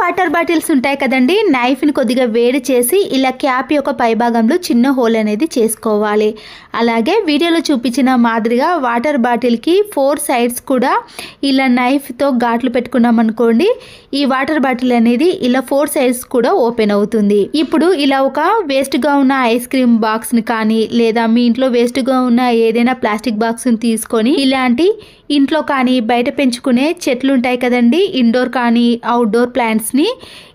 Water bottles ఉంటాయి కదండి. నైఫ్ని కొద్దిగా వేడి చేసి ఇలా క్యాప్ యొక్క పైభాగంలో చిన్న హోల్ అనేది చేసుకోవాలి. అలాగే వీడియోలో చూపించిన మాదిరిగా వాటర్ బాటిల్కి ఫోర్ సైడ్స్ కూడా ఇలా నైఫ్తో ఘాట్లు పెట్టుకున్నాం అనుకోండి. ఈ వాటర్ బాటిల్ అనేది ఇలా ఫోర్ సైడ్స్ కూడా ఓపెన్ అవుతుంది. ఇప్పుడు ఇలా ఒక వేస్ట్గా ఉన్న ఐస్ క్రీమ్ బాక్స్ని కానీ లేదా మీ ఇంట్లో వేస్ట్గా ఉన్న ఏదైనా ప్లాస్టిక్ బాక్స్ని తీసుకొని ఇలాంటి ఇంట్లో కానీ బయట పెంచుకునే చెట్లు ఉంటాయి కదండి. ఇండోర్ కానీ అవుట్డోర్ ప్లాంట్స్ని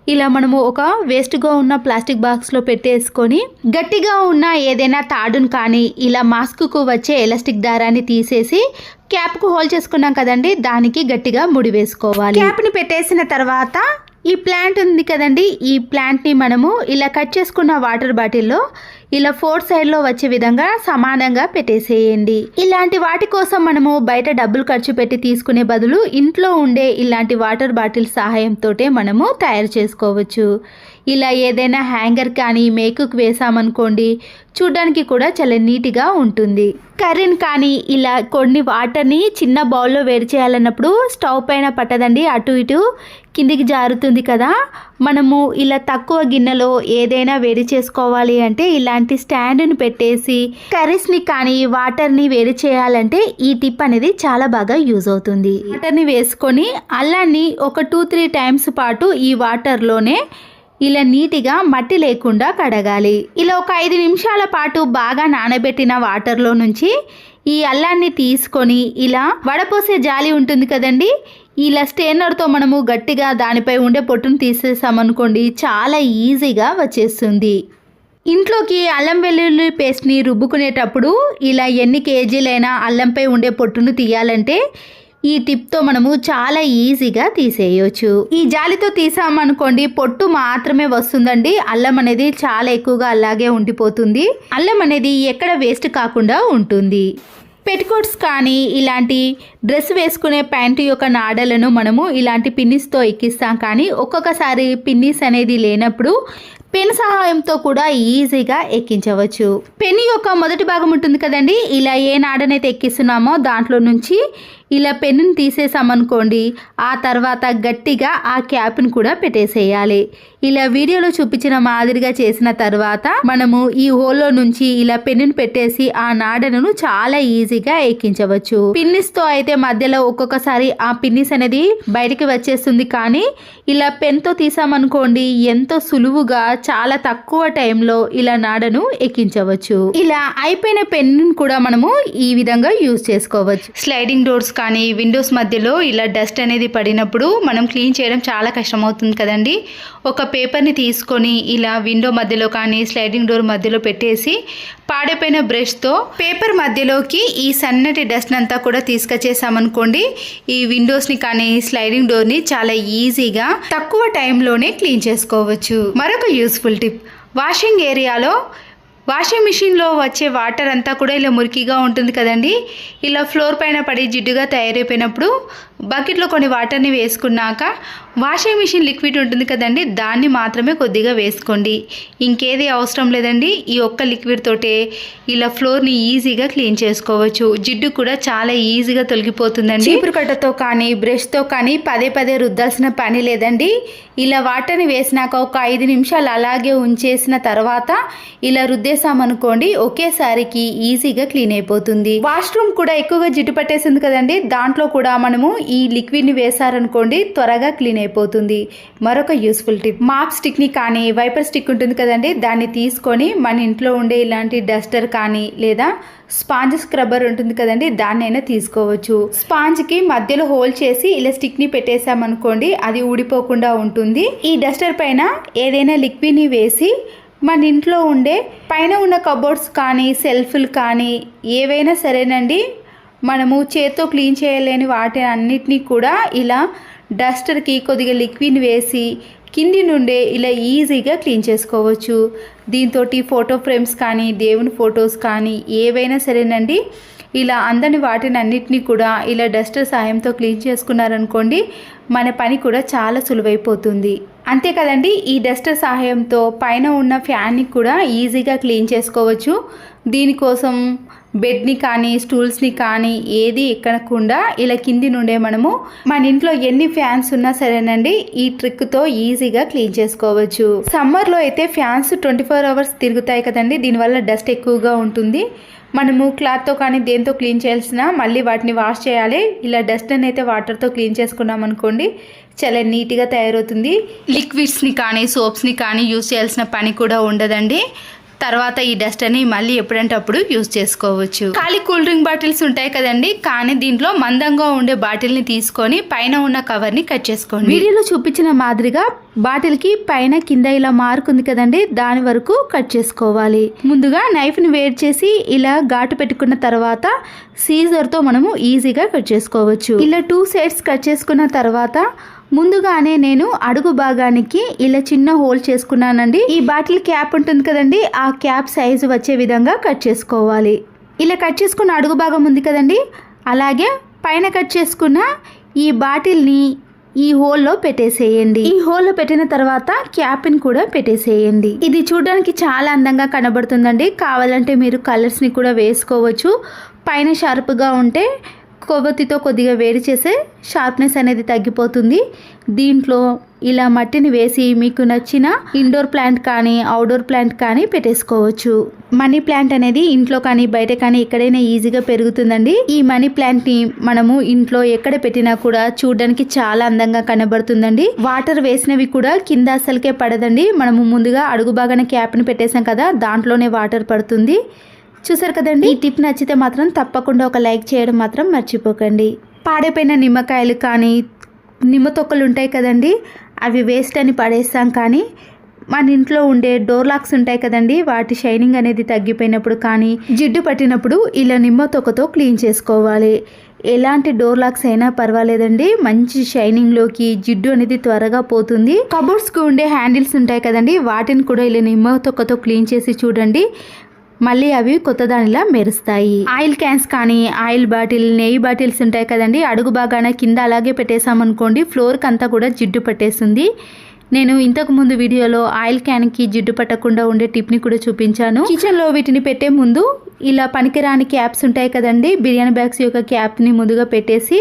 ఇలా మనము ఒక వేస్ట్గా ఉన్న ప్లాస్టిక్ బాక్స్లో పెట్టేసుకొని గట్టిగా ఉన్న ఏదైనా తాడును కానీ ఇలా మాస్క్కు వచ్చే ఎలాస్టిక్ దారాన్ని తీసేసి క్యాప్కు హోల్ చేసుకున్నాం కదండి. దానికి గట్టిగా ముడి వేసుకోవాలి. క్యాప్ని పెట్టేసిన తర్వాత ఈ ప్లాంట్ ఉంది కదండి. ఈ ప్లాంట్ని మనము ఇలా కట్ చేసుకున్న వాటర్ బాటిల్లో ఇలా ఫోర్ సైడ్లో వచ్చే విధంగా సమానంగా పెట్టేసేయండి. ఇలాంటి వాటి కోసం మనము బయట డబ్బులు ఖర్చు పెట్టి తీసుకునే బదులు ఇంట్లో ఉండే ఇలాంటి వాటర్ బాటిల్ సహాయంతో మనము తయారు చేసుకోవచ్చు. ఇలా ఏదైనా హ్యాంగర్ కానీ మేకుకు వేసామనుకోండి చూడడానికి కూడా చాలా నీట్గా ఉంటుంది. కర్రీని కానీ ఇలా కొన్ని వాటర్ని చిన్న బౌల్లో వేడి చేయాలన్నప్పుడు స్టవ్ పైన పట్టదండి అటు ఇటు. కిందికి జారుతుంది కదా. మనము ఇలా తక్కువ గిన్నెలో ఏదైనా వేడి చేసుకోవాలి అంటే ఇలాంటి స్టాండ్ని పెట్టేసి కర్రీస్ని కానీ వాటర్ని వేడి చేయాలంటే ఈ టిప్ అనేది చాలా బాగా యూజ్ అవుతుంది. వాటర్ని వేసుకొని అల్లాన్ని ఒక టూ త్రీ టైమ్స్ పాటు ఈ వాటర్లోనే ఇలా నీటిగా మట్టి లేకుండా కడగాలి. ఇలా ఒక ఐదు నిమిషాల పాటు బాగా నానబెట్టిన వాటర్లో నుంచి ఈ అల్లాన్ని తీసుకొని ఇలా వడపోసే జాలి ఉంటుంది కదండి ఇలా స్టేనర్తో మనము గట్టిగా దానిపై ఉండే పొట్టును తీసేసామనుకోండి చాలా ఈజీగా వచ్చేస్తుంది. ఇంట్లోకి అల్లం వెల్లుల్లి పేస్ట్ని రుబ్బుకునేటప్పుడు ఇలా ఎన్ని కేజీలైనా అల్లంపై ఉండే పొట్టును తీయాలంటే ఈ టిప్తో మనము చాలా ఈజీగా తీసేయొచ్చు. ఈ జాలితో తీసామనుకోండి పొట్టు మాత్రమే వస్తుందండి. అల్లం అనేది చాలా ఎక్కువగా అలాగే ఉండిపోతుంది. అల్లం అనేది ఎక్కడ వేస్ట్ కాకుండా ఉంటుంది. పెటికోట్స్ కానీ ఇలాంటి డ్రెస్ వేసుకునే ప్యాంటు యొక్క నాడలను మనము ఇలాంటి పిన్నిస్తో ఎక్కిస్తాం. కానీ ఒక్కొక్కసారి పిన్నిస్ అనేది లేనప్పుడు పెన్ సహాయంతో కూడా ఈజీగా ఎక్కించవచ్చు. పెన్ యొక్క మొదటి భాగం ఉంటుంది కదండి? ఇలా ఏ నాడనైతే ఎక్కిస్తున్నామో దాంట్లో నుంచి ఇలా పెన్నుని తీసేసామనుకోండి ఆ తర్వాత గట్టిగా ఆ క్యాప్ని కూడా పెట్టేసేయాలి. ఇలా వీడియోలో చూపించిన మాదిరిగా చేసిన తర్వాత మనము ఈ హోల్లో నుంచి ఇలా పెన్నుని పెట్టేసి ఆ నాడను చాలా ఈజీగా ఎక్కించవచ్చు. పిన్నిస్తో అయితే మధ్యలో ఒక్కొక్కసారి ఆ పిన్నిస్ అనేది బయటికి వచ్చేస్తుంది. కానీ ఇలా పెన్తో తీసామనుకోండి ఎంతో సులువుగా చాలా తక్కువ టైంలో ఇలా నాడను ఎక్కించవచ్చు. ఇలా అయిపోయిన పెన్ను కూడా మనము ఈ విధంగా యూజ్ చేసుకోవచ్చు. స్లైడింగ్ డోర్స్ కానీ విండోస్ మధ్యలో ఇలా డస్ట్ అనేది పడినప్పుడు మనం క్లీన్ చేయడం చాలా కష్టమవుతుంది కదండి. ఒక పేపర్ని తీసుకొని ఇలా విండో మధ్యలో కానీ స్లైడింగ్ డోర్ మధ్యలో పెట్టేసి పాడైపోయిన బ్రష్తో పేపర్ మధ్యలోకి ఈ సన్నటి డస్ట్ అంతా కూడా తీసుకొచ్చేసామనుకోండి. ఈ విండోస్ని కానీ స్లైడింగ్ డోర్ని చాలా ఈజీగా తక్కువ టైంలోనే క్లీన్ చేసుకోవచ్చు. మరొక యూస్ఫుల్ టిప్. వాషింగ్ ఏరియాలో వాషింగ్ మిషన్లో వచ్చే వాటర్ అంతా కూడా ఇలా మురికిగా ఉంటుంది కదండి. ఇలా ఫ్లోర్ పైన పడి జిడ్డుగా తయారైపోయినప్పుడు బకెట్లో కొన్ని వాటర్ని వేసుకున్నాక వాషింగ్ మిషన్ లిక్విడ్ ఉంటుంది కదండి దాన్ని మాత్రమే కొద్దిగా వేసుకోండి. ఇంకేది అవసరం లేదండి ఈ ఒక్క లిక్విడ్ తోటే ఇలా ఫ్లోర్ని ఈజీగా క్లీన్ చేసుకోవచ్చు. జిడ్డు కూడా చాలా ఈజీగా తొలగిపోతుందండి. చీపురు కట్టతో కానీ బ్రష్తో కానీ పదే పదే రుద్దాల్సిన పని లేదండి. ఇలా వాటర్ని వేసినాక ఒక ఐదు నిమిషాలు అలాగే ఉంచేసిన తర్వాత ఇలా రుద్దేశామనుకోండి ఒకేసారికి ఈజీగా క్లీన్ అయిపోతుంది. వాష్రూమ్ కూడా ఎక్కువగా జిడ్డు పట్టేసింది కదండి దాంట్లో కూడా మనము ఈ లిక్విడ్ని వేసారనుకోండి త్వరగా క్లీన్ అయిపోతుంది. మరొక యూస్ఫుల్ టిప్ మాప్ స్టిక్ని కానీ వైపర్ స్టిక్ ఉంటుంది కదండి దాన్ని తీసుకొని మన ఇంట్లో ఉండే ఇలాంటి డస్టర్ కానీ లేదా స్పాంజ్ స్క్రబ్బర్ ఉంటుంది కదండి దాన్నైనా తీసుకోవచ్చు. స్పాంజ్కి మధ్యలో హోల్ చేసి ఇలా స్టిక్ని పెట్టేసామనుకోండి అది ఊడిపోకుండా ఉంటుంది. ఈ డస్టర్ పైన ఏదైనా లిక్విడ్ని వేసి మన ఇంట్లో ఉండే పైన ఉన్న కబోర్డ్స్ కానీ సెల్ఫ్లు కానీ ఏవైనా సరేనండి మనము చేత్తో క్లీన్ చేయలేని వాటి అన్నిటినీ కూడా ఇలా డస్టర్కి కొద్దిగా లిక్విడ్ వేసి కింది నుండే ఇలా ఈజీగా క్లీన్ చేసుకోవచ్చు. దీంతో ఫోటో ఫ్రేమ్స్ కానీ దేవుని ఫొటోస్ కానీ ఏవైనా సరేనండి. ఇలా అందని వాటిని అన్నిటినీ కూడా ఇలా డస్టర్ సాయంతో క్లీన్ చేసుకున్నారనుకోండి మన పని కూడా చాలా సులువైపోతుంది. అంతే కదండి ఈ డస్టర్ సహాయంతో పైన ఉన్న ఫ్యాన్ని కూడా ఈజీగా క్లీన్ చేసుకోవచ్చు. దీనికోసం బెడ్ని కానీ స్టూల్స్ని కానీ ఏది ఎక్కకుండా ఇలా కింది నుండే మనము మన ఇంట్లో ఎన్ని ఫ్యాన్స్ ఉన్నా సరేనండి ఈ ట్రిక్తో ఈజీగా క్లీన్ చేసుకోవచ్చు. సమ్మర్లో అయితే ఫ్యాన్స్ ట్వంటీ ఫోర్ అవర్స్ తిరుగుతాయి కదండి దీనివల్ల డస్ట్ ఎక్కువగా ఉంటుంది. మనము క్లాత్తో కానీ దేంతో క్లీన్ చేయాల్సిన మళ్ళీ వాటిని వాష్ చేయాలి. ఇలా డస్ట్ అయితే వాటర్తో క్లీన్ చేసుకున్నాం అనుకోండి చాలా నీట్గా తయారవుతుంది. లిక్విడ్స్ని కానీ సోప్స్ని కానీ యూజ్ చేయాల్సిన పని కూడా ఉండదండి. తర్వాత ఈ డస్ట్ అని మళ్ళీ ఎప్పుడంటే అప్పుడు యూస్ చేసుకోవచ్చు. ఖాళీ కూల్ డ్రింక్ బాటిల్స్ ఉంటాయి కదండి కానీ దీంట్లో మందంగా ఉండే బాటిల్ని తీసుకొని పైన ఉన్న కవర్ని కట్ చేసుకోండి. వీడియోలో చూపించిన మాదిరిగా బాటిల్కి పైన కింద ఇలా మార్క్ ఉంది కదండి దాని వరకు కట్ చేసుకోవాలి. ముందుగా నైఫ్ని వేడి చేసి ఇలా ఘాటు పెట్టుకున్న తర్వాత సీజర్తో మనము ఈజీగా కట్ చేసుకోవచ్చు. ఇలా టూ సైడ్స్ కట్ చేసుకున్న తర్వాత ముందుగానే నేను అడుగు భాగానికి ఇలా చిన్న హోల్ చేసుకున్నానండి. ఈ బాటిల్ క్యాప్ ఉంటుంది కదండి ఆ క్యాప్ సైజు వచ్చే విధంగా కట్ చేసుకోవాలి. ఇలా కట్ చేసుకున్న అడుగు భాగం ఉంది కదండి అలాగే పైన కట్ చేసుకున్న ఈ బాటిల్ని ఈ హోల్లో పెట్టేసేయండి. ఈ హోల్లో పెట్టిన తర్వాత క్యాప్ని కూడా పెట్టేసేయండి. ఇది చూడడానికి చాలా అందంగా కనబడుతుందండి. కావాలంటే మీరు కలర్స్ని కూడా వేసుకోవచ్చు. పైన షార్ప్గా ఉంటే కొవ్వొత్తితో కొద్దిగా వేడి చేసే షార్ప్నెస్ అనేది తగ్గిపోతుంది. దీంట్లో ఇలా మట్టిని వేసి మీకు నచ్చిన ఇండోర్ ప్లాంట్ కానీ అవుట్డోర్ ప్లాంట్ కానీ పెట్టేసుకోవచ్చు. మనీ ప్లాంట్ అనేది ఇంట్లో కానీ బయట కానీ ఎక్కడైనా ఈజీగా పెరుగుతుందండి. ఈ మనీ ప్లాంట్ని మనము ఇంట్లో ఎక్కడ పెట్టినా కూడా చూడడానికి చాలా అందంగా కనబడుతుందండి. వాటర్ వేసినవి కూడా కింద అసలుకే పడదండి. మనము ముందుగా అడుగు బాగానే క్యాప్ని పెట్టేసాం కదా దాంట్లోనే వాటర్ పడుతుంది. చూసారు కదండి? ఈ టిప్ నచ్చితే మాత్రం తప్పకుండా ఒక లైక్ చేయడం మాత్రం మర్చిపోకండి. పాడైపోయిన నిమ్మకాయలు కానీ నిమ్మ తొక్కలు ఉంటాయి కదండి? అవి వేస్ట్ అని పడేస్తాం కానీ మన ఇంట్లో ఉండే డోర్ లాక్స్ ఉంటాయి కదండి? వాటి షైనింగ్ అనేది తగ్గిపోయినప్పుడు కానీ జిడ్డు పట్టినప్పుడు ఇలా నిమ్మ తొక్కతో క్లీన్ చేసుకోవాలి. ఎలాంటి డోర్ లాక్స్ అయినా పర్వాలేదండి. మంచి షైనింగ్లోకి జిడ్డు అనేది త్వరగా పోతుంది. కబోర్డ్స్కి ఉండే హ్యాండిల్స్ ఉంటాయి కదండి? వాటిని కూడా ఇలా నిమ్మ తొక్కతో క్లీన్ చేసి చూడండి. మళ్ళీ అవి కొత్త దానిలా మెరుస్తాయి. ఆయిల్ క్యాన్స్ కానీ ఆయిల్ బాటిల్ నెయ్యి బాటిల్స్ ఉంటాయి కదండి అడుగు బాగాన కింద అలాగే పెట్టేసామనుకోండి ఫ్లోర్కి అంతా కూడా జిడ్డు పట్టేస్తుంది. నేను ఇంతకు ముందు వీడియోలో ఆయిల్ క్యాన్కి జిడ్డు పట్టకుండా ఉండే టిప్ని కూడా చూపించాను. కిచెన్లో వీటిని పెట్టే ముందు ఇలా పనికిరాని క్యాప్స్ ఉంటాయి కదండి బిర్యానీ బ్యాగ్స్ యొక్క క్యాప్ని ముందుగా పెట్టేసి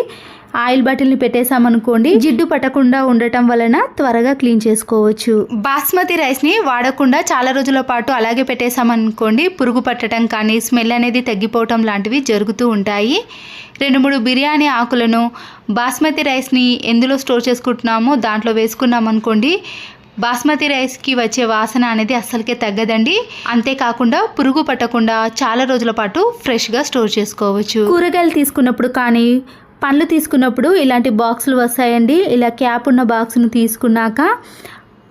ఆయిల్ బాటిల్ని పెట్టేసామనుకోండి జిడ్డు పట్టకుండా ఉండటం వలన త్వరగా క్లీన్ చేసుకోవచ్చు. బాస్మతి రైస్ని వాడకుండా చాలా రోజుల పాటు అలాగే పెట్టేసామనుకోండి పురుగు పట్టడం కానీ స్మెల్ అనేది తగ్గిపోవటం లాంటివి జరుగుతూ ఉంటాయి. రెండు మూడు బిర్యానీ ఆకులను బాస్మతి రైస్ని ఎందులో స్టోర్ చేసుకుంటున్నామో దాంట్లో వేసుకున్నాం అనుకోండి బాస్మతి రైస్కి వచ్చే వాసన అనేది అస్సలకే తగ్గదండి. అంతేకాకుండా పురుగు పట్టకుండా చాలా రోజుల పాటు ఫ్రెష్గా స్టోర్ చేసుకోవచ్చు. కూరగాయలు తీసుకున్నప్పుడు కానీ పండ్లు తీసుకున్నప్పుడు ఇలాంటి బాక్సులు వస్తాయండి. ఇలా క్యాప్ ఉన్న బాక్స్ను తీసుకున్నాక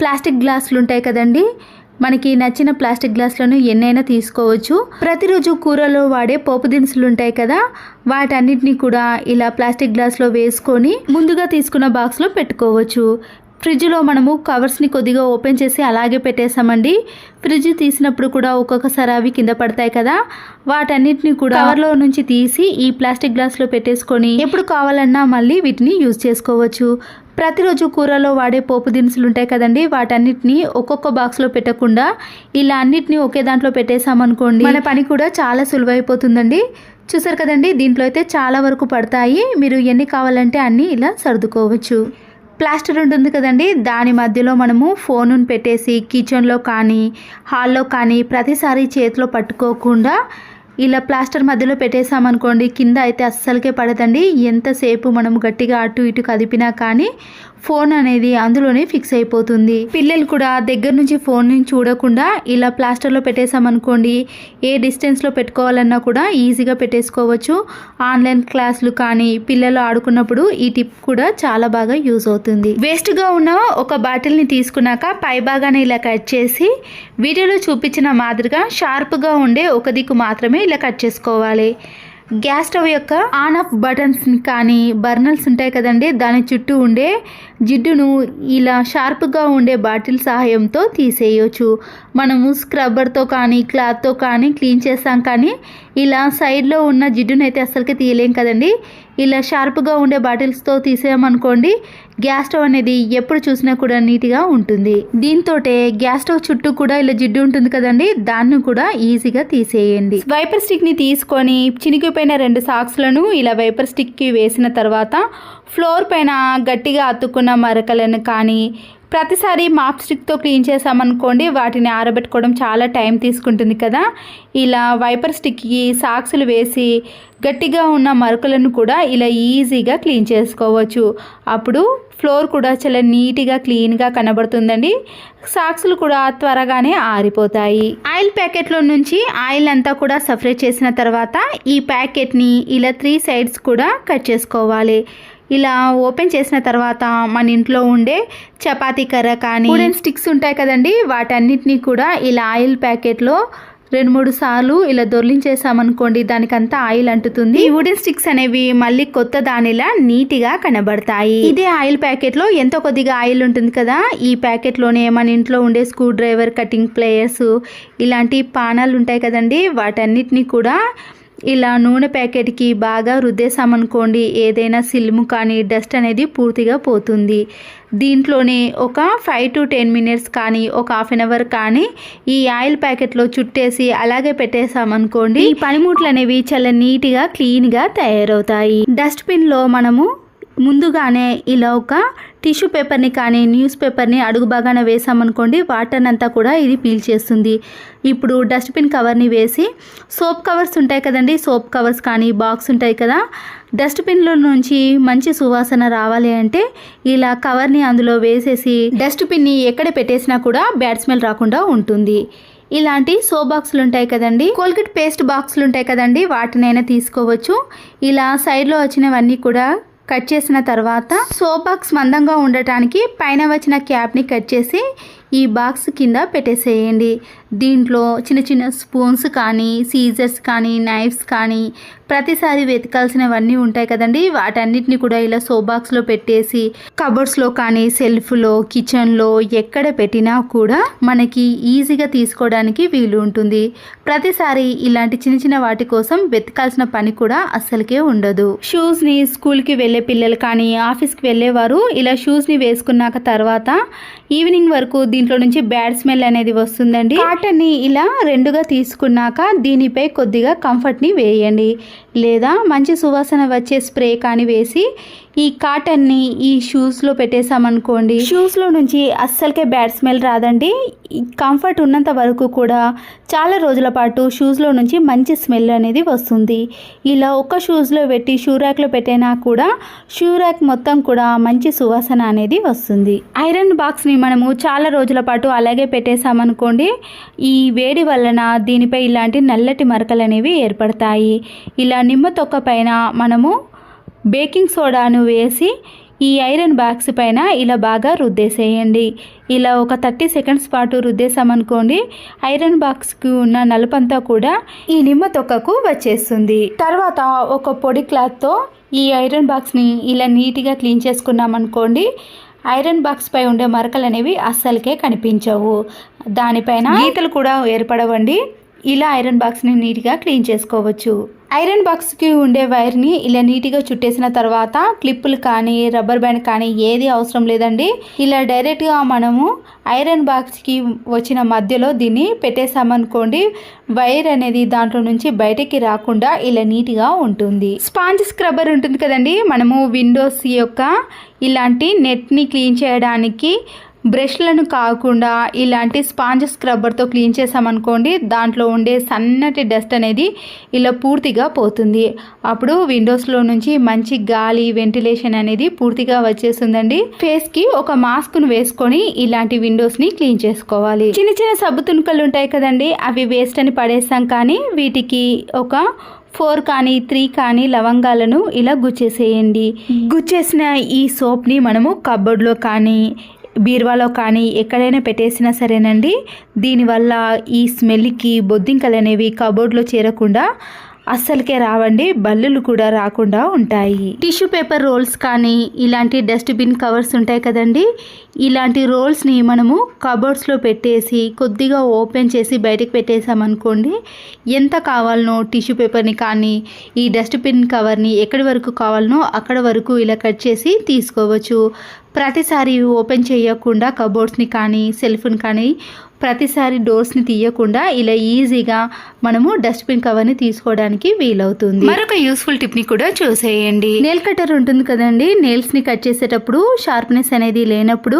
ప్లాస్టిక్ గ్లాసులు ఉంటాయి కదండి. మనకి నచ్చిన ప్లాస్టిక్ గ్లాసులను ఎన్నైనా తీసుకోవచ్చు. ప్రతిరోజు కూరలో వాడే పోపు దినుసులు ఉంటాయి కదా వాటన్నిటిని కూడా ఇలా ప్లాస్టిక్ గ్లాస్లో వేసుకొని ముందుగా తీసుకున్న బాక్స్లో పెట్టుకోవచ్చు. ఫ్రిడ్జ్లో మనము కవర్స్ని కొద్దిగా ఓపెన్ చేసి అలాగే పెట్టేసామండి. ఫ్రిడ్జ్ తీసినప్పుడు కూడా ఒక్కొక్కసారి అవి కింద పడతాయి కదా వాటన్నిటిని కూడా కవర్లో నుంచి తీసి ఈ ప్లాస్టిక్ గ్లాస్లో పెట్టేసుకొని ఎప్పుడు కావాలన్నా మళ్ళీ వీటిని యూజ్ చేసుకోవచ్చు. ప్రతిరోజు కూరలో వాడే పోపు దినుసులు ఉంటాయి కదండి వాటన్నిటిని ఒక్కొక్క బాక్స్లో పెట్టకుండా ఇలా అన్నిటిని ఒకే దాంట్లో పెట్టేసామనుకోండి మన పని కూడా చాలా సులువైపోతుందండి. చూసారు కదండి దీంట్లో అయితే చాలా వరకు పడతాయి. మీరు ఎన్ని కావాలంటే అన్నీ ఇలా సర్దుకోవచ్చు. ప్లాస్టర్ ఉంటుంది కదండి. దాని మధ్యలో మనము ఫోనును పెట్టేసి కిచెన్లో కానీ హాల్లో కానీ ప్రతిసారి చేతిలో పట్టుకోకుండా ఇలా ప్లాస్టర్ మధ్యలో పెట్టేసామనుకోండి కింద అయితే అస్సలకే పడదండి. ఎంతసేపు మనం గట్టిగా అటు ఇటు కదిపినా కానీ ఫోన్ అనేది అందులోనే ఫిక్స్ అయిపోతుంది. పిల్లలు కూడా దగ్గర నుంచి ఫోన్ని చూడకుండా ఇలా ప్లాస్టర్లో పెట్టేసామనుకోండి ఏ డిస్టెన్స్లో పెట్టుకోవాలన్నా కూడా ఈజీగా పెట్టేసుకోవచ్చు. ఆన్లైన్ క్లాసులు కానీ పిల్లలు ఆడుకున్నప్పుడు ఈ టిప్ కూడా చాలా బాగా యూజ్ అవుతుంది. వేస్ట్గా ఉన్న ఒక బాటిల్ని తీసుకున్నాక పై భాగాన్ని ఇలా కట్ చేసి వీడియోలో చూపించిన మాదిరిగా షార్ప్గా ఉండే ఒక దిక్కు మాత్రమే ఇలా కట్ చేసుకోవాలి. గ్యాస్ స్టవ్ యొక్క ఆన్ ఆఫ్ బటన్స్ కానీ బర్నల్స్ ఉంటాయి కదండి దాని చుట్టూ ఉండే జిడ్డును ఇలా షార్ప్గా ఉండే బాటిల్ సహాయంతో తీసేయచ్చు. మనము స్క్రబ్బర్తో కానీ క్లాత్తో కానీ క్లీన్ చేస్తాం కానీ ఇలా సైడ్లో ఉన్న జిడ్డును అయితే అస్సలకి తీయలేం కదండి. ఇలా షార్ప్గా ఉండే బాటిల్స్తో తీసేయమనుకోండి గ్యాస్ స్టవ్ అనేది ఎప్పుడు చూసినా కూడా నీట్గా ఉంటుంది. దీంతో గ్యాస్ స్టవ్ చుట్టూ కూడా ఇలా జిడ్డు ఉంటుంది కదండి దాన్ని కూడా ఈజీగా తీసేయండి. వైపర్ స్టిక్ని తీసుకొని చినిగిపోయిన రెండు సాక్స్లను ఇలా వైపర్ స్టిక్కి వేసిన తర్వాత ఫ్లోర్ పైన గట్టిగా అతుక్కున్న మరకలను కానీ ప్రతిసారి మాప్ స్టిక్తో క్లీన్ చేసామనుకోండి వాటిని ఆరబెట్టుకోవడం చాలా టైం తీసుకుంటుంది కదా. ఇలా వైపర్ స్టిక్కి సాక్సులు వేసి గట్టిగా ఉన్న మరకలను కూడా ఇలా ఈజీగా క్లీన్ చేసుకోవచ్చు. అప్పుడు ఫ్లోర్ కూడా చాలా నీట్గా క్లీన్గా కనబడుతుందండి. సాక్సులు కూడా త్వరగానే ఆరిపోతాయి. ఆయిల్ ప్యాకెట్లో నుంచి ఆయిల్ అంతా కూడా సపరేట్ చేసిన తర్వాత ఈ ప్యాకెట్ని ఇలా త్రీ సైడ్స్ కూడా కట్ చేసుకోవాలి. ఇలా ఓపెన్ చేసిన తర్వాత మన ఇంట్లో ఉండే చపాతీ కర్ర కానీ వుడెన్ స్టిక్స్ ఉంటాయి కదండి. వాటన్నిటినీ కూడా ఇలా ఆయిల్ ప్యాకెట్లో రెండు మూడు సార్లు ఇలా దొర్లించేసామనుకోండి దానికంతా ఆయిల్ అంటుతుంది. ఈ వుడెన్ స్టిక్స్ అనేవి మళ్ళీ కొత్త దానిలా నీట్గా కనబడతాయి. ఇదే ఆయిల్ ప్యాకెట్లో ఎంతో కొద్దిగా ఆయిల్ ఉంటుంది కదా. ఈ ప్యాకెట్లోనే మన ఇంట్లో ఉండే స్క్రూ డ్రైవర్ కటింగ్ ప్లేయర్స్ ఇలాంటి పానాలు ఉంటాయి కదండి. వాటన్నిటిని కూడా ఇలా నూనె ప్యాకెట్కి బాగా రుద్దేశామనుకోండి ఏదైనా సిల్ము కానీ డస్ట్ అనేది పూర్తిగా పోతుంది. దీంట్లోనే ఒక ఫైవ్ టు టెన్ మినిట్స్ కానీ ఒక హాఫ్ అన్ అవర్ కానీ ఈ ఆయిల్ ప్యాకెట్లో చుట్టేసి అలాగే పెట్టేసామనుకోండి ఈ పనిముట్లు అనేవి చాలా నీట్గా క్లీన్గా తయారవుతాయి. డస్ట్బిన్లో మనము ముందుగానే ఇలా ఒక టిష్యూ పేపర్ని కానీ న్యూస్ పేపర్ని అడుగు భాగాన వేసామనుకోండి వాటర్ అంతా కూడా ఇది పీల్ చేస్తుంది. ఇప్పుడు డస్ట్బిన్ కవర్ని వేసి సోప్ కవర్స్ ఉంటాయి కదండి సోప్ కవర్స్ కానీ బాక్స్ ఉంటాయి కదా డస్ట్బిన్లో నుంచి మంచి సువాసన రావాలి అంటే ఇలా కవర్ని అందులో వేసేసి డస్ట్బిన్ని ఎక్కడ పెట్టేసినా కూడా బ్యాడ్ స్మెల్ రాకుండా ఉంటుంది. ఇలాంటి సో బాక్సులు ఉంటాయి కదండి కోల్గేట్ పేస్ట్ బాక్సులు ఉంటాయి కదండి వాటినైనా తీసుకోవచ్చు. ఇలా సైడ్లో వచ్చినవన్నీ కూడా కట్ చేసిన తర్వాత సోప్ బాక్స్ మందంగా ఉండటానికి పైన వచ్చిన క్యాప్ని కట్ చేసి ఈ బాక్స్ కింద పెట్టేసేయండి. దీంట్లో చిన్న చిన్న స్పూన్స్ కానీ సీజర్స్ కానీ నైఫ్స్ కానీ ప్రతిసారి వెతకాల్సినవన్నీ ఉంటాయి కదండి. వాటన్నిటిని కూడా ఇలా సో బాక్స్లో పెట్టేసి కబోర్డ్స్లో కానీ సెల్ఫ్లో కిచెన్లో ఎక్కడ పెట్టినా కూడా మనకి ఈజీగా తీసుకోవడానికి వీలు ఉంటుంది. ప్రతిసారి ఇలాంటి చిన్న చిన్న వాటి కోసం వెతకాల్సిన పని కూడా అస్సలకే ఉండదు. షూస్ని స్కూల్కి వెళ్ళే పిల్లలు కానీ ఆఫీస్కి వెళ్ళేవారు ఇలా షూస్ని వేసుకున్నాక తర్వాత ఈవినింగ్ వరకు దీంట్లో నుంచి బ్యాడ్ స్మెల్ అనేది వస్తుందండి. కాటన్ని ఇలా రెండుగా తీసుకున్నాక దీనిపై కొద్దిగా కంఫర్ట్ని వేయండి. లేదా మంచి సువాసన వచ్చే స్ప్రే కానీ వేసి ఈ కాటన్ని ఈ షూస్లో పెట్టేసామనుకోండి షూస్లో నుంచి అస్సలకే బ్యాడ్ స్మెల్ రాదండి. కంఫర్ట్ ఉన్నంత వరకు కూడా చాలా రోజుల పాటు షూస్లో నుంచి మంచి స్మెల్ అనేది వస్తుంది. ఇలా ఒక షూస్లో పెట్టి షూ ర్యాక్లో పెట్టినా కూడా షూ ర్యాక్ మొత్తం కూడా మంచి సువాసన అనేది వస్తుంది. ఐరన్ బాక్స్ని మనము చాలా రోజుల పాటు అలాగే పెట్టేసామనుకోండి ఈ వేడి వలన దీనిపై ఇలాంటి నల్లటి మరకలు అనేవి ఏర్పడతాయి. ఇలా నిమ్మ తొక్క పైన మనము బేకింగ్ సోడాను వేసి ఈ ఐరన్ బాక్స్ పైన ఇలా బాగా రుద్దేసేయండి. ఇలా ఒక థర్టీ సెకండ్స్ పాటు రుద్దేసామనుకోండి ఐరన్ బాక్స్కి ఉన్న నలుపంతా కూడా ఈ నిమ్మ తొక్కకు వచ్చేస్తుంది. తర్వాత ఒక పొడి క్లాత్తో ఈ ఐరన్ బాక్స్ని ఇలా నీట్గా క్లీన్ చేసుకున్నామనుకోండి ఐరన్ బాక్స్ పై ఉండే మరకలు అనేవి అస్సలకే కనిపించవు. దానిపైన గీతలు కూడా ఏర్పడవండి. ఇలా ఐరన్ బాక్స్ని నీట్గా క్లీన్ చేసుకోవచ్చు. ఐరన్ బాక్స్కి ఉండే వైర్ని ఇలా నీట్గా చుట్టేసిన తర్వాత క్లిప్పులు కానీ రబ్బర్ బ్యాండ్ కానీ ఏది అవసరం లేదండి. ఇలా డైరెక్ట్గా మనము ఐరన్ బాక్స్కి వచ్చిన మధ్యలో దీన్ని పెట్టేసామనుకోండి వైర్ అనేది దాంట్లో నుంచి బయటకి రాకుండా ఇలా నీట్గా ఉంటుంది. స్పాంజ్ స్క్రబ్బర్ ఉంటుంది కదండి. మనము విండోస్ యొక్క ఇలాంటి నెట్ని క్లీన్ చేయడానికి బ్రష్లను కాకుండా ఇలాంటి స్పాంజ్ స్క్రబ్బర్తో క్లీన్ చేసామనుకోండి దాంట్లో ఉండే సన్నటి డస్ట్ అనేది ఇలా పూర్తిగా పోతుంది. అప్పుడు విండోస్లో నుంచి మంచి గాలి వెంటిలేషన్ అనేది పూర్తిగా వచ్చేస్తుందండి. ఫేస్కి ఒక మాస్క్ను వేసుకొని ఇలాంటి విండోస్ని క్లీన్ చేసుకోవాలి. చిన్న చిన్న సబ్బు తునుకలు ఉంటాయి కదండి అవి వేస్ట్ అని పడేస్తాం కానీ వీటికి ఒక ఫోర్ కానీ త్రీ కానీ లవంగాలను ఇలా గుచ్చేసేయండి. గుచ్చేసిన ఈ సోప్ని మనము కబోర్డ్లో కానీ బీరువాలో కానీ ఎక్కడైనా పెట్టేసినా సరేనండి. దీనివల్ల ఈ స్మెల్కి బొద్దింకలు అనేవి కబోర్డ్లో చేరకుండా అస్సలకే రావండి బల్లులు కూడా రాకుండా ఉంటాయి. టిష్యూ పేపర్ రోల్స్ కానీ ఇలాంటి డస్ట్బిన్ కవర్స్ ఉంటాయి కదండి. ఇలాంటి రోల్స్ని మనము కబోర్డ్స్లో పెట్టేసి కొద్దిగా ఓపెన్ చేసి బయటకు పెట్టేసామనుకోండి ఎంత కావాలనో టిష్యూ పేపర్ని కానీ ఈ డస్ట్బిన్ కవర్ని ఎక్కడి వరకు కావాలనో అక్కడ వరకు ఇలా కట్ చేసి తీసుకోవచ్చు. ప్రతిసారి ఓపెన్ చేయకుండా కబోర్డ్స్ని కానీ సెల్ఫ్ని కానీ ప్రతిసారి డోర్స్ని తీయకుండా ఇలా ఈజీగా మనము డస్ట్బిన్ కవర్ని తీసుకోవడానికి వీలవుతుంది. మరొక యూస్ఫుల్ టిప్ని కూడా చూసేయండి. నెయిల్ కటర్ ఉంటుంది కదండి నెయిల్స్ని కట్ చేసేటప్పుడు షార్ప్నెస్ అనేది లేనప్పుడు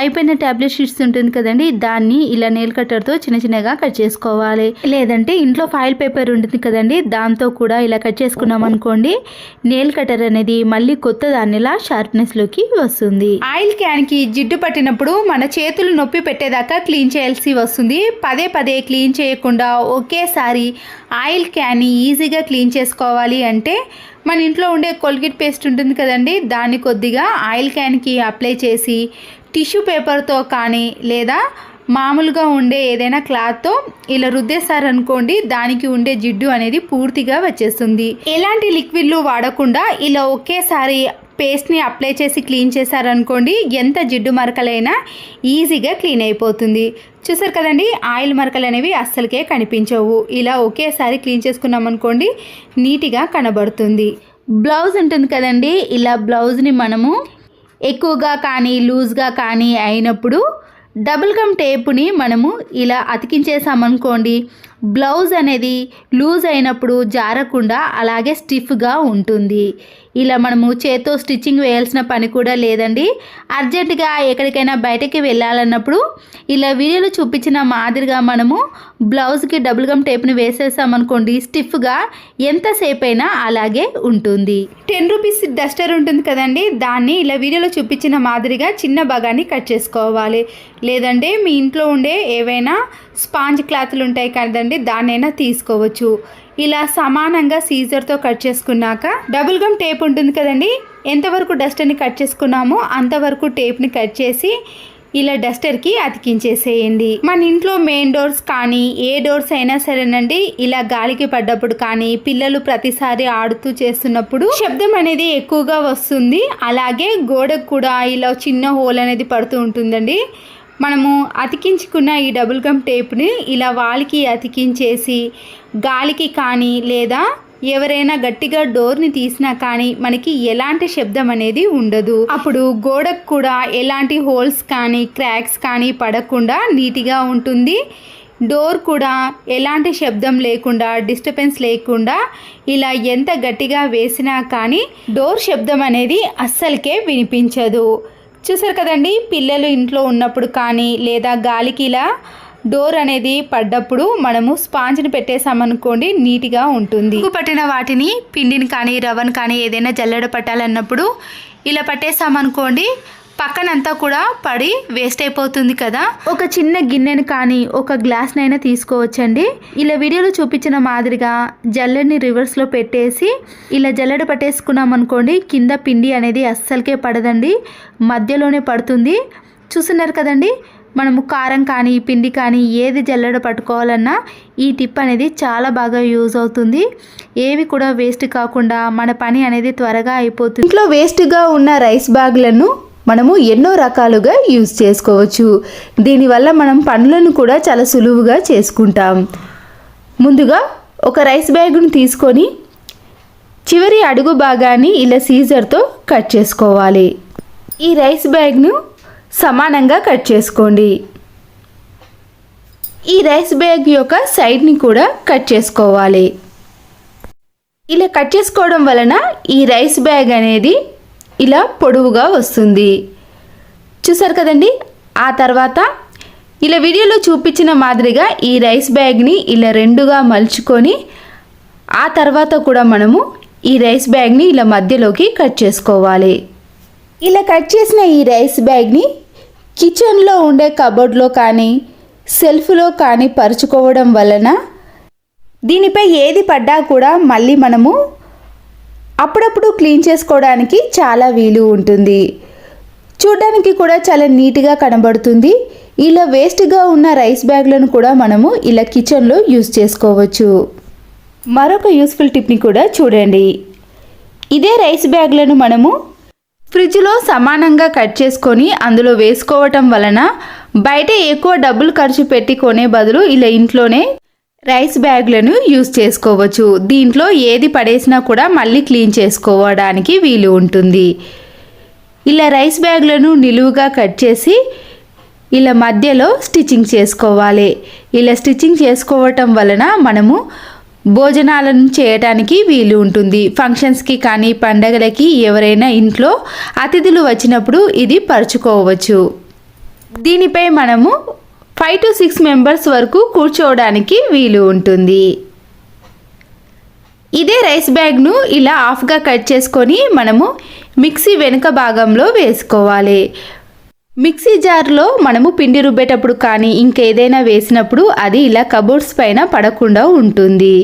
అయిపోయిన టాబ్లెట్ షీట్స్ ఉంటుంది కదండి దాన్ని ఇలా నెయిల్ కట్టర్తో చిన్న చిన్నగా కట్ చేసుకోవాలి. లేదంటే ఇంట్లో ఫైల్ పేపర్ ఉంటుంది కదండి దాంతో కూడా ఇలా కట్ చేసుకున్నాం అనుకోండి నెయిల్ కటర్ అనేది మళ్ళీ కొత్త దానిలా షార్ప్నెస్లోకి వస్తుంది. ఆయిల్ క్యాన్కి జిడ్డు పట్టినప్పుడు మన చేతులు నొప్పి పెట్టేదాకా క్లీన్ చేయాల్సి వస్తుంది. పదే పదే క్లీన్ చేయకుండా ఒకేసారి ఆయిల్ క్యాన్ని ఈజీగా క్లీన్ చేసుకోవాలి అంటే మన ఇంట్లో ఉండే కోల్గేట్ పేస్ట్ ఉంటుంది కదండి దాన్ని కొద్దిగా ఆయిల్ క్యాన్కి అప్లై చేసి టిష్యూ పేపర్తో కానీ లేదా మామూలుగా ఉండే ఏదైనా క్లాత్తో ఇలా రుద్దేశారనుకోండి దానికి ఉండే జిడ్డు అనేది పూర్తిగా వచ్చేస్తుంది. ఎలాంటి లిక్విడ్లు వాడకుండా ఇలా ఒకేసారి పేస్ట్ని అప్లై చేసి క్లీన్ చేశారనుకోండి ఎంత జిడ్డు మరకలైనా ఈజీగా క్లీన్ అయిపోతుంది. చూసారు కదండి ఆయిల్ మరకలు అనేవి అస్సలకే కనిపించవు. ఇలా ఒకేసారి క్లీన్ చేసుకున్నాం అనుకోండి నీట్గా కనబడుతుంది. బ్లౌజ్ ఉంటుంది కదండి ఇలా బ్లౌజ్ని మనము ఎక్కువగా కానీ లూజ్గా కానీ అయినప్పుడు డబుల్ గమ్ టేపుని మనము ఇలా అతికించేసామనుకోండి బ్లౌజ్ అనేది లూజ్ అయినప్పుడు జారకుండా అలాగే స్టిఫ్గా ఉంటుంది. ఇలా మనము చేత్తో స్టిచ్చింగ్ వేయాల్సిన పని కూడా లేదండి. అర్జెంటుగా ఎక్కడికైనా బయటకి వెళ్ళాలన్నప్పుడు ఇలా వీడియోలో చూపించిన మాదిరిగా మనము బ్లౌజ్కి డబుల్ గమ్ టేప్ని వేసేసామనుకోండి స్టిఫ్గా ఎంతసేపు అయినా అలాగే ఉంటుంది. టెన్ రూపీస్ డస్టర్ ఉంటుంది కదండి దాన్ని ఇలా వీడియోలో చూపించిన మాదిరిగా చిన్న భాగాన్ని కట్ చేసుకోవాలి. లేదంటే మీ ఇంట్లో ఉండే ఏవైనా స్పాంజ్ క్లాత్లు ఉంటాయి కదండి దాన్నైనా తీసుకోవచ్చు. ఇలా సమానంగా సీజర్తో కట్ చేసుకున్నాక డబుల్ గమ్ టేప్ ఉంటుంది కదండి. ఎంతవరకు డస్టర్ని కట్ చేసుకున్నామో అంతవరకు టేప్ని కట్ చేసి ఇలా డస్టర్కి అతికించేసేయండి. మన ఇంట్లో మెయిన్ డోర్స్ కానీ ఏ డోర్స్ అయినా సరేనండి ఇలా గాలికి పడ్డప్పుడు కానీ పిల్లలు ప్రతిసారి ఆడుతూ చేస్తున్నప్పుడు శబ్దం అనేది ఎక్కువగా వస్తుంది. అలాగే గోడకు కూడా ఇలా చిన్న హోల్ అనేది పడుతూ ఉంటుందండి. మనము అతికించుకున్న ఈ డబుల్ గమ్ టేప్ని ఇలా వాలికి అతికించేసి గాలికి కానీ లేదా ఎవరైనా గట్టిగా డోర్ని తీసినా కానీ మనకి ఎలాంటి శబ్దం అనేది ఉండదు. అప్పుడు గోడకు కూడా ఎలాంటి హోల్స్ కానీ క్రాక్స్ కానీ పడకుండా నీట్గా ఉంటుంది. డోర్ కూడా ఎలాంటి శబ్దం లేకుండా డిస్టర్బెన్స్ లేకుండా ఇలా ఎంత గట్టిగా వేసినా కానీ డోర్ శబ్దం అనేది అస్సలకే వినిపించదు. చూసారు కదండి పిల్లలు ఇంట్లో ఉన్నప్పుడు కానీ లేదా గాలికి ఇలా డోర్ అనేది పడ్డప్పుడు మనము స్పాంజ్ని పెట్టేసామనుకోండి నీట్గా ఉంటుంది. ఉప్పు పట్టిన వాటిని పిండిని కానీ రవ్వను కానీ ఏదైనా జల్లెడ పట్టాలన్నప్పుడు ఇలా పట్టేసామనుకోండి పక్కనంతా కూడా పడి వేస్ట్ అయిపోతుంది కదా. ఒక చిన్న గిన్నెను కానీ ఒక గ్లాస్నైనా తీసుకోవచ్చండి. ఇలా వీడియోలో చూపించిన మాదిరిగా జల్లెడని రివర్స్లో పెట్టేసి ఇలా జల్లెడ పట్టేసుకున్నాం అనుకోండి కింద పిండి అనేది అస్సలకే పడదండి. మధ్యలోనే పడుతుంది. చూస్తున్నారు కదండి మనము కారం కానీ పిండి కానీ ఏది జల్లెడ పట్టుకోవాలన్నా ఈ టిప్ అనేది చాలా బాగా యూజ్ అవుతుంది. ఏవి కూడా వేస్ట్ కాకుండా మన పని అనేది త్వరగా అయిపోతుంది. ఇంట్లో వేస్ట్గా ఉన్న రైస్ బ్యాగ్లను మనము ఎన్నో రకాలుగా యూజ్ చేసుకోవచ్చు. దీనివల్ల మనం పనులను కూడా చాలా సులువుగా చేసుకుంటాం. ముందుగా ఒక రైస్ బ్యాగ్ను తీసుకొని చివరి అడుగు భాగాన్ని ఇలా సీజర్తో కట్ చేసుకోవాలి. ఈ రైస్ బ్యాగ్ను సమానంగా కట్ చేసుకోండి. ఈ రైస్ బ్యాగ్ యొక్క సైడ్ని కూడా కట్ చేసుకోవాలి. ఇలా కట్ చేసుకోవడం వలన ఈ రైస్ బ్యాగ్ అనేది ఇలా పొడవుగా వస్తుంది. చూసారు కదండి? ఆ తర్వాత ఇలా వీడియోలో చూపించిన మాదిరిగా ఈ రైస్ బ్యాగ్ని ఇలా రెండుగా మలుచుకొని ఆ తర్వాత కూడా మనము ఈ రైస్ బ్యాగ్ని ఇలా మధ్యలోకి కట్ చేసుకోవాలి. ఇలా కట్ చేసిన ఈ రైస్ బ్యాగ్ని కిచెన్లో ఉండే కబోర్డ్లో కానీ సెల్ఫ్లో కానీ పరుచుకోవడం వలన దీనిపై ఏది పడ్డా కూడా మళ్ళీ మనము అప్పుడప్పుడు క్లీన్ చేసుకోవడానికి చాలా వీలు ఉంటుంది. చూడడానికి కూడా చాలా నీట్గా కనబడుతుంది. ఇలా వేస్ట్గా ఉన్న రైస్ బ్యాగ్లను కూడా మనము ఇలా కిచెన్లో యూజ్ చేసుకోవచ్చు. మరొక యూస్ఫుల్ టిప్ని కూడా చూడండి. ఇదే రైస్ బ్యాగ్లను మనము ఫ్రిడ్జ్లో సమానంగా కట్ చేసుకొని అందులో వేసుకోవటం వలన బయట ఎక్కువ డబ్బులు ఖర్చు పెట్టి కొనే బదులు ఇలా ఇంట్లోనే రైస్ బ్యాగ్లను యూస్ చేసుకోవచ్చు. దీంట్లో ఏది పడేసినా కూడా మళ్ళీ క్లీన్ చేసుకోవడానికి వీలు ఉంటుంది. ఇలా రైస్ బ్యాగ్లను నిలువుగా కట్ చేసి ఇలా మధ్యలో స్టిచ్చింగ్ చేసుకోవాలి. ఇలా స్టిచ్చింగ్ చేసుకోవటం వలన మనము భోజనాలను చేయటానికి వీలు ఉంటుంది. ఫంక్షన్స్కి కానీ పండగలకి ఎవరైనా ఇంట్లో అతిథులు వచ్చినప్పుడు ఇది పరుచుకోవచ్చు. దీనిపై మనము ఫైవ్ టు సిక్స్ మెంబర్స్ వరకు కూర్చోవడానికి వీలు ఉంటుంది. ఇదే రైస్ బ్యాగ్ను ఇలా హాఫ్గా కట్ చేసుకొని మనము మిక్సీ వెనుక భాగంలో వేసుకోవాలి. మిక్సీ జార్లో మనము పిండి రుబ్బేటప్పుడు కానీ ఇంకేదైనా వేసినప్పుడు అది ఇలా కబోర్డ్స్ పైన పడకుండా ఉంటుంది.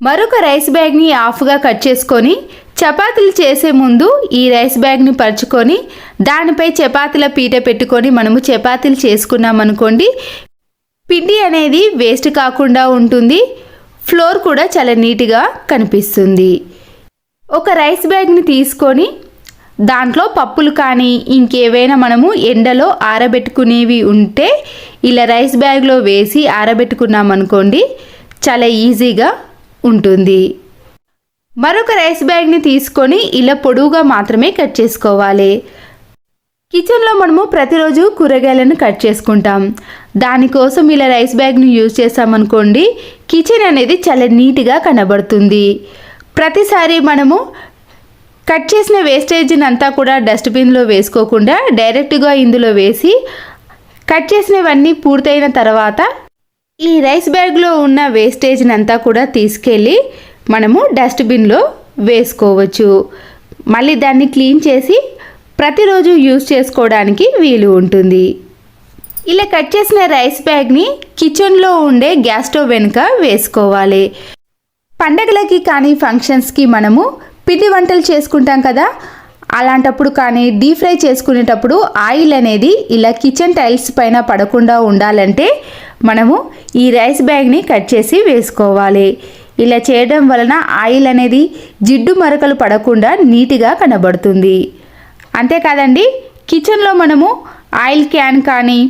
మరొక రైస్ బ్యాగ్ని హాఫ్గా కట్ చేసుకొని చపాతీలు చేసే ముందు ఈ రైస్ బ్యాగ్ని పరుచుకొని దానిపై చపాతీల పీట పెట్టుకొని మనము చపాతీలు చేసుకున్నాం అనుకోండి పిండి అనేది వేస్ట్ కాకుండా ఉంటుంది ఫ్లోర్ కూడా చాలా నీట్గా కనిపిస్తుంది. ఒక రైస్ బ్యాగ్ని తీసుకొని దాంట్లో పప్పులు కానీ ఇంకేవైనా మనము ఎండలో ఆరబెట్టుకునేవి ఉంటే ఇలా రైస్ బ్యాగ్లో వేసి ఆరబెట్టుకున్నాం అనుకోండి చాలా ఈజీగా ఉంటుంది. మరొక రైస్ బ్యాగ్ని తీసుకొని ఇలా పొడవుగా మాత్రమే కట్ చేసుకోవాలి. కిచెన్లో మనము ప్రతిరోజు కూరగాయలను కట్ చేసుకుంటాం. దానికోసం ఇలా రైస్ బ్యాగ్ని యూజ్ చేసామనుకోండి కిచెన్ అనేది చాలా నీట్గా కనబడుతుంది. ప్రతిసారి మనము కట్ చేసిన వేస్టేజ్ని అంతా కూడా డస్ట్బిన్లో వేసుకోకుండా డైరెక్ట్గా ఇందులో వేసి కట్ చేసినవన్నీ పూర్తయిన తర్వాత ఈ రైస్ బ్యాగ్లో ఉన్న వేస్టేజ్ని అంతా కూడా తీసుకెళ్ళి మనము డస్ట్బిన్లో వేసుకోవచ్చు. మళ్ళీ దాన్ని క్లీన్ చేసి ప్రతిరోజు యూజ్ చేసుకోవడానికి వీలు ఉంటుంది. ఇలా కట్ చేసిన రైస్ బ్యాగ్ని కిచెన్లో ఉండే గ్యాస్ స్టవ్ వెనుక వేసుకోవాలి. పండగలకి కానీ ఫంక్షన్స్కి మనము పిండి వంటలు చేసుకుంటాం కదా అలాంటప్పుడు కానీ డీప్ ఫ్రై చేసుకునేటప్పుడు ఆయిల్ అనేది ఇలా కిచెన్ టైల్స్ పైన పడకుండా ఉండాలంటే మనము ఈ రైస్ బ్యాగ్ని కట్ చేసి వేసుకోవాలి. ఇలా చేయడం వలన ఆయిల్ అనేది జిడ్డు మరకలు పడకుండా నీటిగా కనబడుతుంది. అంతేకాదండి కిచెన్లో మనము ఆయిల్ క్యాన్ కానీ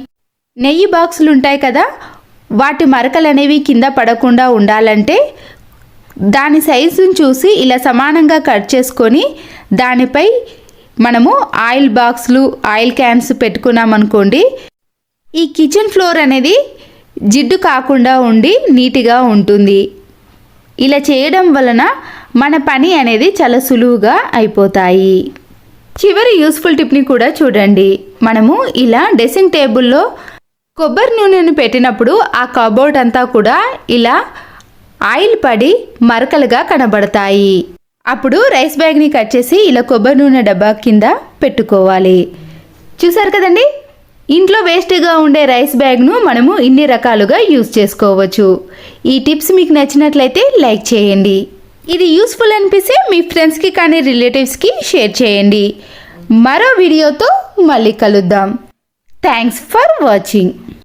నెయ్యి బాక్సులు ఉంటాయి కదా వాటి మరకలు అనేవి కింద పడకుండా ఉండాలంటే దాని సైజును చూసి ఇలా సమానంగా కట్ చేసుకొని దానిపై మనము ఆయిల్ బాక్సులు ఆయిల్ క్యాన్స్ పెట్టుకున్నామనుకోండి ఈ కిచెన్ ఫ్లోర్ అనేది జిడ్డు కాకుండా ఉండి నీట్గా ఉంటుంది. ఇలా చేయడం వలన మన పని అనేది చాలా సులువుగా అయిపోతాయి. చివరి యూస్ఫుల్ టిప్ని కూడా చూడండి. మనము ఇలా డ్రెస్సింగ్ టేబుల్లో కొబ్బరి నూనెను పెట్టినప్పుడు ఆ కబోర్డ్ అంతా కూడా ఇలా ఆయిల్ పడి మరకలుగా కనబడతాయి. అప్పుడు రైస్ బ్యాగ్ని కట్ చేసి ఇలా కొబ్బరి నూనె డబ్బా కింద పెట్టుకోవాలి. చూసారు కదండి? ఇంట్లో వేస్ట్గా ఉండే రైస్ బ్యాగ్ను మనము ఇన్ని రకాలుగా యూస్ చేసుకోవచ్చు. ఈ టిప్స్ మీకు నచ్చినట్లయితే లైక్ చేయండి. ఇది యూస్ఫుల్ అనిపిస్తే మీ ఫ్రెండ్స్కి కానీ రిలేటివ్స్కి షేర్ చేయండి. మరో వీడియోతో మళ్ళీ కలుద్దాం. Thanks for watching.